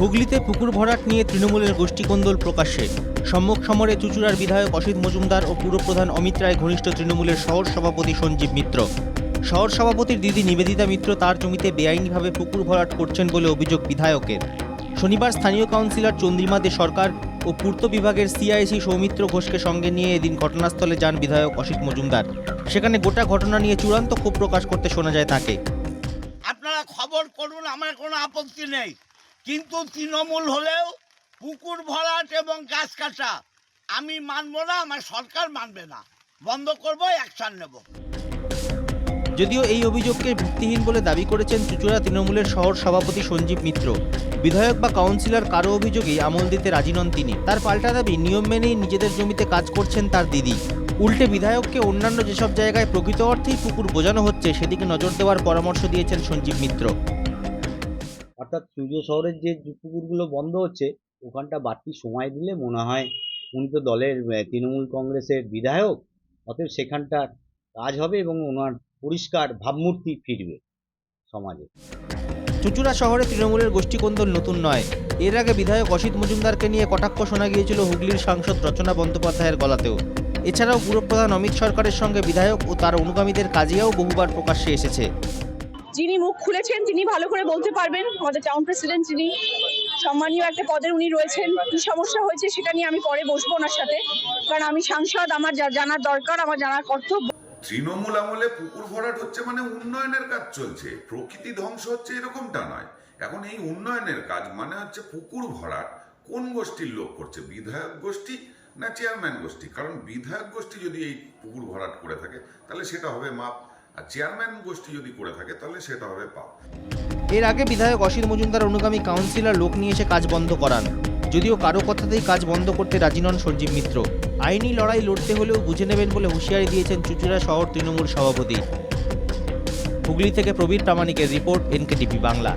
হুগলিতে পুকুর ভরাট নিয়ে তৃণমূলের গোষ্ঠীকন্দল প্রকাশ্যে। সম্মুখ সমরে চুচুড়ার বিধায়ক অসিত মজুমদার ও পুরপ্রধান অমিত রায় ঘনিষ্ঠ তৃণমূলের শহর সভাপতি সঞ্জীব মিত্র। শহর সভাপতির দিদি নিবেদিতা মিত্র তার জমিতে বেআইনিভাবে পুকুর ভরাট করছেন বলে অভিযোগ বিধায়কের। শনিবার স্থানীয় কাউন্সিলর চন্দ্রিমা দে সরকার ও পূর্ত বিভাগের সিআইসি সৌমিত্র ঘোষকে সঙ্গে নিয়ে এদিন ঘটনাস্থলে যান বিধায়ক অসিত মজুমদার। সেখানে গোটা ঘটনা নিয়ে চূড়ান্ত ক্ষোভ প্রকাশ করতে শোনা যায় তাকে। আপনারা খবর করুন, আমার কোনো আপত্তি নেই। কিন্তু তৃণমূল হলেও পুকুর ভরাট এবং গাছ কাটা, আমি মানব না, আমার সরকার মানবে না। বন্ধ করব অ্যাকশন নেব। যদিও এই অভিযোগকে ভিত্তিহীন বলে দাবি করেছেন চুচুড়া তৃণমূলের শহর সভাপতি সঞ্জীব মিত্র। বিধায়ক বা কাউন্সিলর কারও অভিযোগেই আমল দিতে রাজি নন তিনি। তার পাল্টা দাবি, নিয়ম মেনেই নিজেদের জমিতে কাজ করছেন তার দিদি। উল্টে বিধায়ককে অন্যান্য যেসব জায়গায় প্রকৃত অর্থেই পুকুর বোঝানো হচ্ছে, সেদিকে নজর দেওয়ার পরামর্শ দিয়েছেন সঞ্জীব মিত্র। অর্থাৎ সূর্য শহরের যে পুকুরগুলো বন্ধ হচ্ছে, ওখানটা বাড়তি সময় দিলে মনে হয় উনি তো দলের তৃণমূল কংগ্রেসের বিধায়ক, অতএব সেখানটার কাজ হবে এবং ওনার পরিষ্কার ভাবমূর্তি ফিরবে সমাজে। চুচুড়া শহরে তৃণমূলের গোষ্ঠীকন্দল নতুন নয়। এর আগে বিধায়ক অসিত মজুমদারকে নিয়ে কটাক্ষ শোনা গিয়েছিল হুগলির সাংসদ রচনা বন্দ্যোপাধ্যায়ের গলাতেও। এছাড়াও পুরপ্রধান অমিত সরকারের সঙ্গে বিধায়ক ও তার অনুগামীদের কাজিয়াও বহুবার প্রকাশ্যে এসেছে। যিনি মুখ খুলেছেন তিনি ভালো করে বলতে পারবেন, আমাদের টাউন প্রেসিডেন্ট যিনি, সম্মানীয় একটা পদের উনি রয়েছেন, কি সমস্যা হয়েছে সেটা নিয়ে আমি পরে বসবো ওনার সাথে। কারণ আমি সাংসদ, আমার যা- জানার দরকার, আমার জানার কর্তব্য। তৃণমূল আমলে পুকুর ভরাট হচ্ছে মানে উন্নয়নের কাজ চলছে। প্রকৃতি ধ্বংস হচ্ছে এরকমটা নয়। এখন এই উন্নয়নের কাজ মানে হচ্ছে পুকুর ভরাট। কোন গোষ্ঠীর লোক করছে? বিধায়ক গোষ্ঠী না চেয়ারম্যান গোষ্ঠী? কারণ বিধায়ক গোষ্ঠী যদি এই পুকুর ভরাট করে থাকে, তাহলে সেটা হবে মাপ। চেয়ারম্যান গোষ্ঠী যদি করে থাকে, তাহলে সেটা হবে পাপ। এর আগে বিধায়ক অসিত মজুমদার অনুগামী কাউন্সিলর লোক নিয়ে এসে কাজ বন্ধ করান। যদিও কারও কথাতেই কাজ বন্ধ করতে রাজি নন সঞ্জীব মিত্র। আইনি লড়াই লড়তে হলেও বুঝে নেবেন বলে হুঁশিয়ারি দিয়েছেন চুচুড়া শহর তৃণমূল সভাপতি। হুগলি থেকে প্রবীর প্রামাণিকের রিপোর্ট, এনকেটিভি বাংলা।